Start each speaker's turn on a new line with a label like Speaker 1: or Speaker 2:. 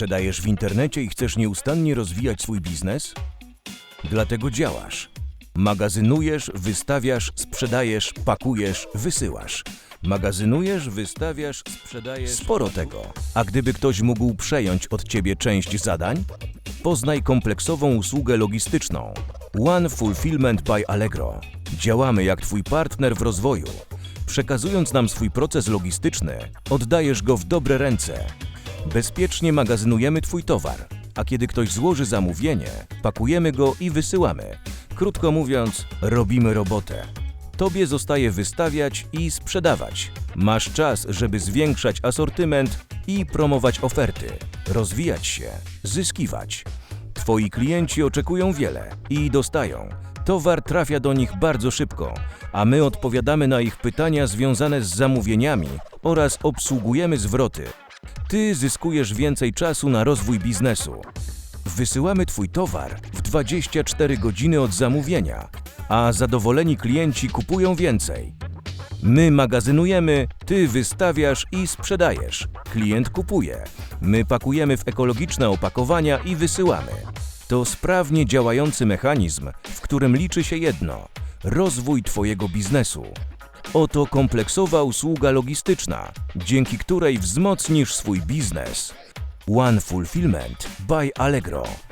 Speaker 1: Sprzedajesz w internecie i chcesz nieustannie rozwijać swój biznes? Dlatego działasz. Magazynujesz, wystawiasz, sprzedajesz, pakujesz, wysyłasz. Magazynujesz, wystawiasz, sprzedajesz. Sporo tego. A gdyby ktoś mógł przejąć od ciebie część zadań? Poznaj kompleksową usługę logistyczną. One Fulfillment by Allegro. Działamy jak twój partner w rozwoju. Przekazując nam swój proces logistyczny, oddajesz go w dobre ręce. Bezpiecznie magazynujemy Twój towar, a kiedy ktoś złoży zamówienie, pakujemy go i wysyłamy. Krótko mówiąc, robimy robotę. Tobie zostaje wystawiać i sprzedawać. Masz czas, żeby zwiększać asortyment i promować oferty, rozwijać się, zyskiwać. Twoi klienci oczekują wiele i dostają. Towar trafia do nich bardzo szybko, a my odpowiadamy na ich pytania związane z zamówieniami oraz obsługujemy zwroty. Ty zyskujesz więcej czasu na rozwój biznesu. Wysyłamy Twój towar w 24 godziny od zamówienia, a zadowoleni klienci kupują więcej. My magazynujemy, ty wystawiasz i sprzedajesz. Klient kupuje. My pakujemy w ekologiczne opakowania i wysyłamy. To sprawnie działający mechanizm, w którym liczy się jedno rozwój Twojego biznesu. Oto kompleksowa usługa logistyczna, dzięki której wzmocnisz swój biznes. One Fulfillment by Allegro.